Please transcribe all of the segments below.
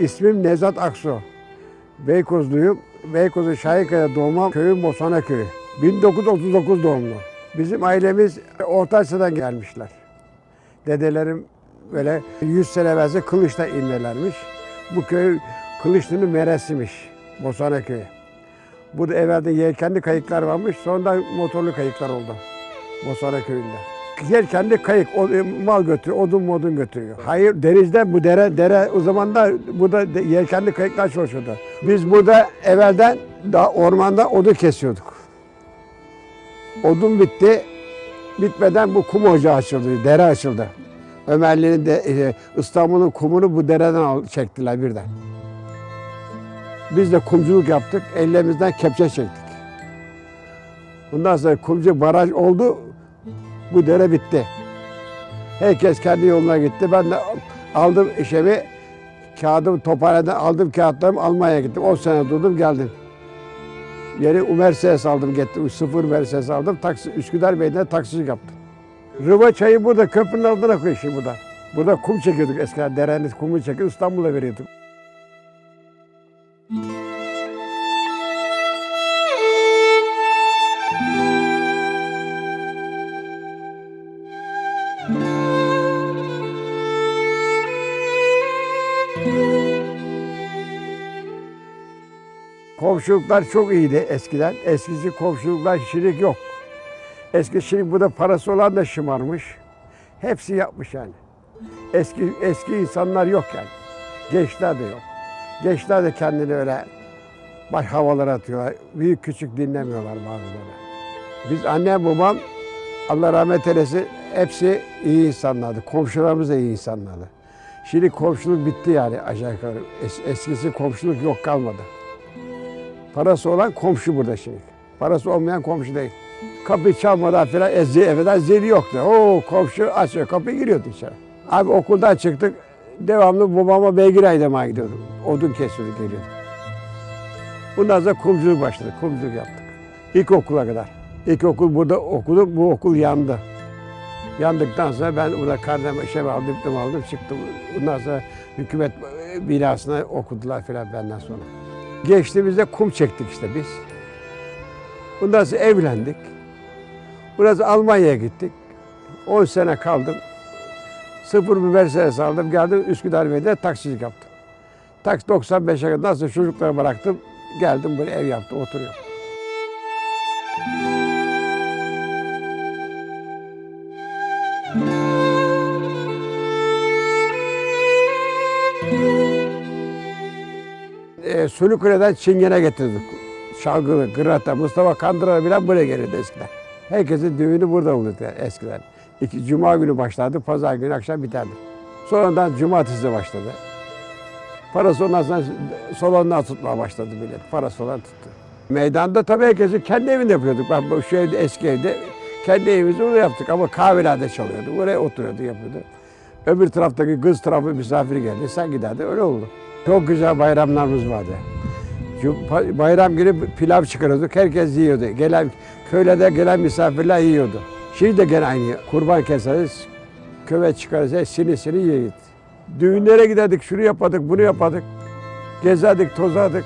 İsmim Nezat Aksu. Beykozluyum. Beykoz'un Şahinkaya doğma köyüm Bosana Köyü. 1939 doğumlu. Bizim ailemiz Orta Asya'dan gelmişler. Dedelerim böyle 100 sene evvelsi Kılıç'ta inmelermiş. Bu köy Kılıçlı'nın meresimiş. Bosana Köyü. Burada evvelde yelkenli kayıklar varmış. Sonra motorlu kayıklar oldu. Bosana Köyü'nde. Yelkenli kayık o, mal götürüyor, odun modun götürüyor. Hayır denizde bu dere, dere o zaman da burada de- yelkenli kayıklar çalışıyordu. Biz burada evvelden da ormanda odun kesiyorduk. Odun bitti. Bitmeden bu kum ocağı açıldı, dere açıldı. Ömerli'nin de e, İstanbul'un kumunu bu dereden çektiler birden. Biz de kumculuk yaptık, ellerimizden kepçe çektik. Bundan sonra kumcu baraj oldu, bu dere bitti. Herkes kendi yoluna gitti. Ben de aldım işemi, kağıdımı tophaneden aldım kağıtlarımı Almanya'ya gittim. 10 sene durdum geldim. Yeri Mercedes aldım gittim. Sıfır Mercedes aldım. Taksi, Üsküdar Bey'den taksicilik yaptım. Rıva çayı burada köprünün altına koyuyor şimdi burada. Burada kum çekiyorduk eskiden. Derenin kumu çekiyorduk İstanbul'a veriyorduk. Komşuluklar çok iyiydi eskiden. Eskisi komşuluklar şimdi yok. Eski şimdi burada parası olan da şımarmış. Hepsi yapmış yani. Eski eski insanlar yok yani. Gençler de yok. Gençler de kendini öyle baş havalar atıyorlar. Büyük küçük dinlemiyorlar bazıları. Biz annem babam Allah rahmet eylesin hepsi iyi insanlardı. Komşularımız da iyi insanlardı. Şimdi komşuluk bitti yani aşağı yukarı. Es- eskisi komşuluk yok kalmadı. Parası olan komşu burada şimdi. Parası olmayan komşu değil. Kapı çalmadan filan ezdi evden zili yoktu. Oo komşu açıyor kapıyı giriyordu içeri. Abi okuldan çıktık. Devamlı babama beygir aydamaya gidiyorduk. Odun kesiyorduk geliyorduk. Bundan sonra kumculuk başladık. Kumculuk yaptık. İlkokula kadar. İlkokul burada okudum. Bu okul yandı. Yandıktan sonra ben burada karneme şey aldım, diploma aldım, çıktım. Bundan sonra hükümet binasına okudular filan benden sonra. Geçtiğimizde kum çektik işte biz. Bundan sonra evlendik. Burası Almanya'ya gittik. 10 sene kaldım. Sıfır bir Mercedes aldım. Geldim Üsküdar Bey'de taksicilik yaptım. Taksi 95'e kadar nasıl çocukları bıraktım. Geldim buraya ev yaptım, oturuyorum. E, Çingene getirdik. Şalgılı, Gırata, Mustafa Kandıra bilen buraya gelirdi eskiden. Herkesin düğünü burada olurdu eskiden. İki, Cuma günü başlardı, pazar günü akşam biterdi. Sonradan cumartesi başladı. Parası ondan sonra salondan tutmaya başladı millet. Parası olan tuttu. Meydanda tabii herkesi kendi evinde yapıyorduk. Ben bu şu evde, eski evde kendi evimizi orada yaptık ama kahvelerde çalıyorduk. Oraya oturuyordu, yapıyordu. Öbür taraftaki kız tarafı misafir geldi. Sen giderdin. Öyle oldu. Çok güzel bayramlarımız vardı. Bayram günü pilav çıkarıyorduk. Herkes yiyordu. Gelen köylerde gelen misafirler yiyordu. Şimdi de gene aynı. Kurban keseriz. Köve çıkarırız. Sini sini yiyoruz. Düğünlere giderdik. Şunu yapardık, bunu yapardık. Gezerdik, tozardık.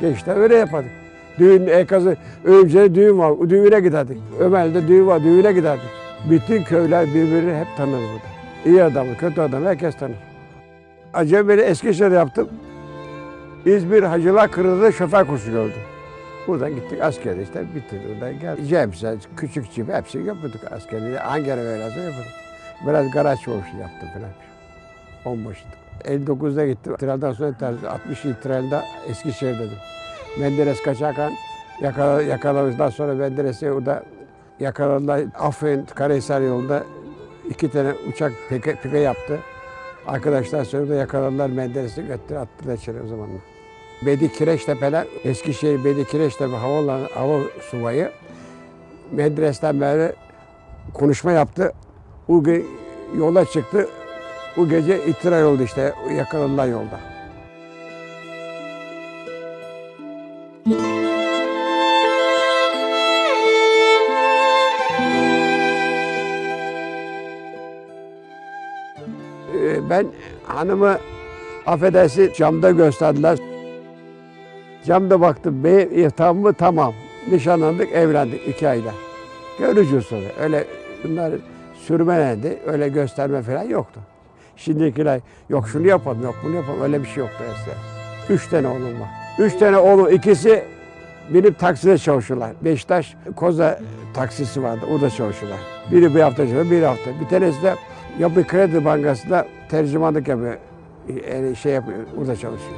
Gençler öyle yapardık. Düğün, Ekazı, Öğümce'de düğün var. Düğüne giderdik. Ömer'de düğün var. Düğüne giderdik. Bütün köyler birbirini hep tanır burada. İyi adamı, kötü adamı herkes tanır. Acemeli Eskişehir'de yaptım. İzmir Hacılar Kırı'da şoför kursu gördüm. Buradan gittik askerde işte bitirdik. Buradan geldik. Cemse, küçük cip hepsini yapıyorduk askerde. Ankara öyleyse yapıyorduk. Biraz garaj çavuşu yaptım falan. Onbaşıydık. 59'da gittim. Trenden sonra terzi. 60 trende Eskişehir'deydim. Menderes kaçarken yakala, yakaladıktan sonra Menderes'i orada yakaladılar. Afyon Karahisar yolunda iki tane uçak pike, pike yaptı. Arkadaşlar sonra da yakaladılar Menderes'i götürdü attılar içeri o zamanlar. Bedi Kireçtepe'ler, Eskişehir Bedi Kireçtepe havalan hava subayı Menderes'ten beri konuşma yaptı. O yola çıktı. O gece itiraz oldu işte. Yakaladılar yolda. Ben hanımı Affedersin camda gösterdiler. Camda baktım. Bey, tamam mı? Tamam. Nişanlandık, evlendik iki ayda. Görücü usulü. Öyle bunlar sürmelendi. Öyle gösterme falan yoktu. Şimdikiler yok şunu yapalım, yok bunu yapalım. Öyle bir şey yoktu eskiden. Üç tane oğlum var. Üç tane oğlum, ikisi benim takside çalışıyorlar. Beşiktaş Koza taksisi vardı, orada çalışıyorlar. Biri bir hafta çalışıyor, bir hafta. Bir tanesi de Yapı Kredi Bankası'nda tercümanlık yapıyor. Yani şey yapıyor, orada çalışıyor.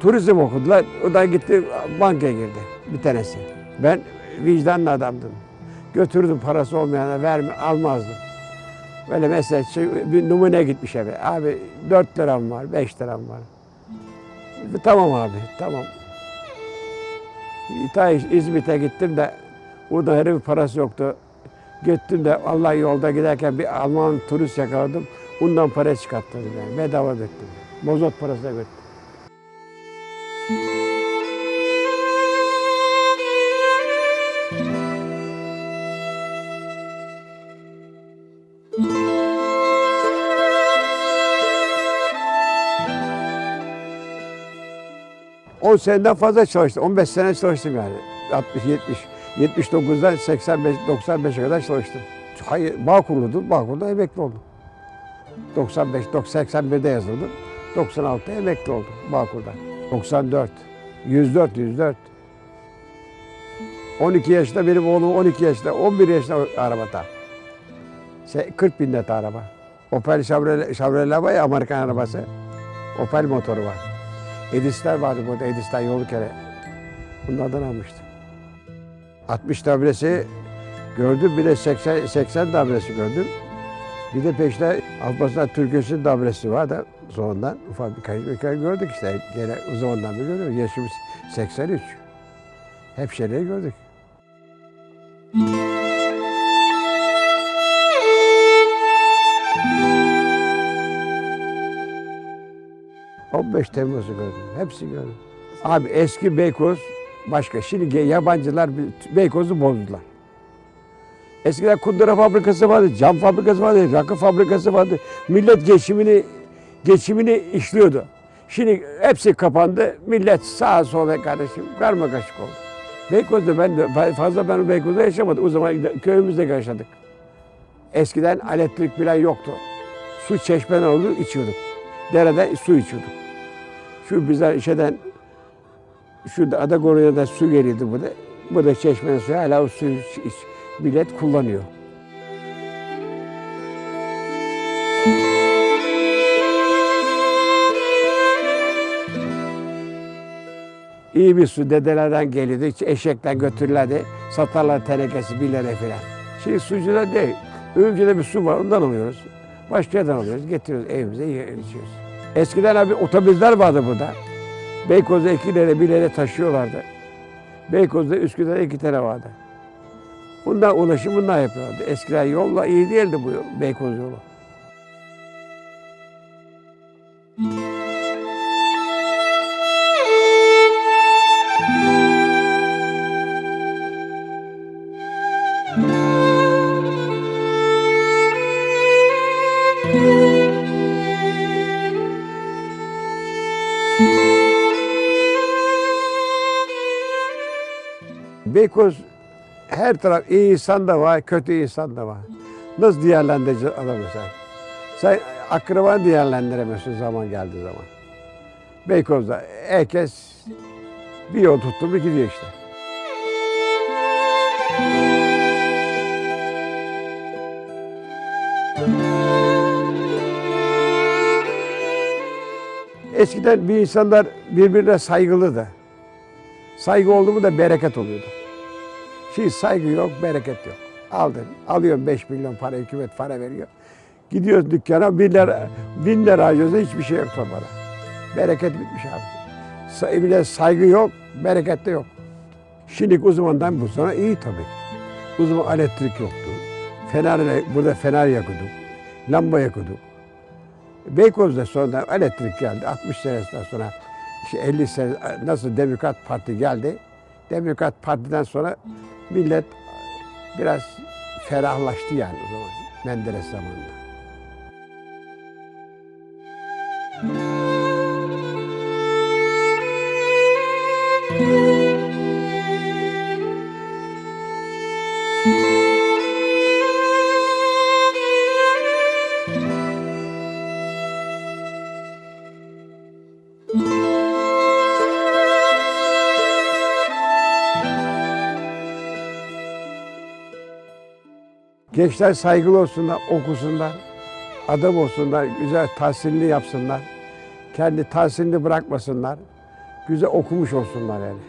Turizm okudular, o da gitti bankaya girdi bir tanesi. Ben vicdanlı adamdım. Götürdüm parası olmayana verme, almazdım. Böyle mesela bir numune gitmiş eve. Abi 4 liram var, 5 liram var. Tamam abi, tamam. Ta İzmit'e gittim de orada herif parası yoktu. Gittim de Allah yolda giderken bir Alman turist yakaladım. Ondan para çıkarttırdım yani. Bedava döktüm. Bozot parası da götürdüm. On seneden fazla çalıştım. 15 sene çalıştım yani. 60, 70, 79'dan 85, 95'e kadar çalıştım. Hayır, Bağkurlu'dum. Bağkur'da emekli oldum. 95, 81'de yazıldım. 96'da emekli oldum Bağkur'da. 94, 104, 104. 12 yaşında benim oğlum 12 yaşında, 11 yaşında arabada. 40 bin net araba. Opel Chevrolet, Chevrolet var ya Amerikan arabası. Opel motoru var. Edisler vardı burada, Edisler yolu kere. Bunlardan almıştım. 60 tablesi gördüm, bir de 80, 80 tablesi gördüm. Bir de peşte Alparslan Türküsü'nün tablesi var da sonradan ufak birkaç, birkaç gördük işte. Gene o zamandan beri görüyoruz. Yaşımız 83. Hep şeyleri gördük. ...15 Temmuz'u gördüm. Hepsi gördüm. Abi eski Beykoz başka. Şimdi yabancılar Beykoz'u bozdular. Eskiden kundura fabrikası vardı, cam fabrikası vardı, rakı fabrikası vardı. Millet geçimini geçimini işliyordu. Şimdi hepsi kapandı. Millet sağa sola kardeşim karma karışık oldu. Beykoz'da ben de fazla ben Beykoz'da yaşamadım. O zaman köyümüzde yaşadık. Eskiden elektrik falan yoktu. Su çeşmeden oldu içiyorduk. Derede su içiyorduk. Şu bize şeyden şu Adagoru'ya da su geliyordu burada. Burada çeşmenin suyu hala o suyu millet kullanıyor. İyi bir su dedelerden geliyordu. Eşekten götürürlerdi. Satarlar tenekesi bir lira falan. Şimdi sucuda değil. Övümcüde bir su var ondan alıyoruz. Başka yerden alıyoruz. Getiriyoruz evimize içiyoruz. Eskiden abi otobüsler vardı burada. Beykoz'da iki lira bir lira taşıyorlardı. Beykoz'da Üsküdar'da iki tane vardı. Bundan ulaşım bundan yapıyorlardı. Eskiden yolla iyi değildi bu Beykoz yolu. Beykoz her taraf iyi insan da var, kötü insan da var. Nasıl değerlendireceğiz adamı sen? Sen akraban değerlendiremiyorsun zaman geldiği zaman. Beykoz'da herkes bir yol tuttu mu gidiyor işte. Eskiden bir insanlar birbirine saygılıdı. Saygı oldu mu da bereket oluyordu. Şimdi saygı yok, bereket yok. Aldın, alıyorsun 5 milyon para, hükümet para veriyor. Gidiyoruz dükkana, bin lira, bin lira hiçbir şey yok torbada. Bereket bitmiş abi. De saygı yok, bereket de yok. Şimdi o zamandan bu sonra iyi tabii. O zaman elektrik yoktu. Fener, burada fener yakıyorduk. Lamba yakıyorduk. Beykoz'da sonra elektrik geldi. 60 senesinden sonra işte 50 sene nasıl Demokrat Parti geldi. Demokrat Parti'den sonra millet biraz ferahlaştı yani o zaman Menderes zamanında. Gençler saygılı olsunlar, okusunlar, adam olsunlar, güzel tahsilini yapsınlar. Kendi tahsilini bırakmasınlar. Güzel okumuş olsunlar yani.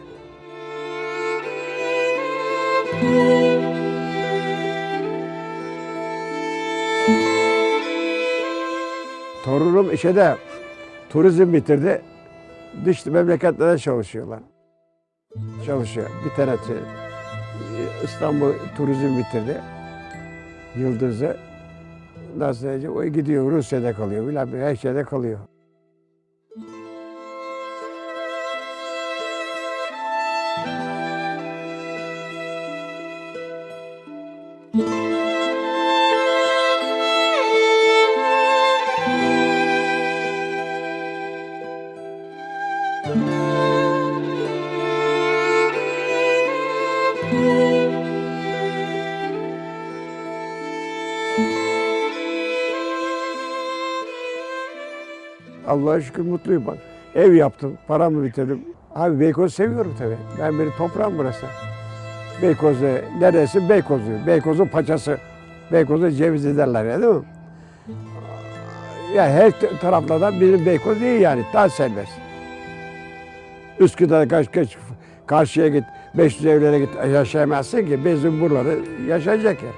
Torunum işe de turizm bitirdi. Dış memleketlere çalışıyorlar. Çalışıyor. Bir tanesi İstanbul turizm bitirdi. Yıldız'ı. Nasıl diyecek? O gidiyor Rusya'da kalıyor. Bilmem her şeyde kalıyor. Allah'a şükür mutluyum bak. Ev yaptım, paramı bitirdim. Abi Beykoz seviyorum tabii. Ben benim toprağım burası. Beykoz'u, neresi? Beykoz'u. Beykoz'un paçası. Beykoz'un cevizi derler ya değil mi? Ya her t- taraflardan bizim Beykoz iyi yani. Daha serbest. Üsküdar'a kaç, kaç, karşıya git, 500 evlere git yaşayamazsın ki bizim buraları yaşayacak yer.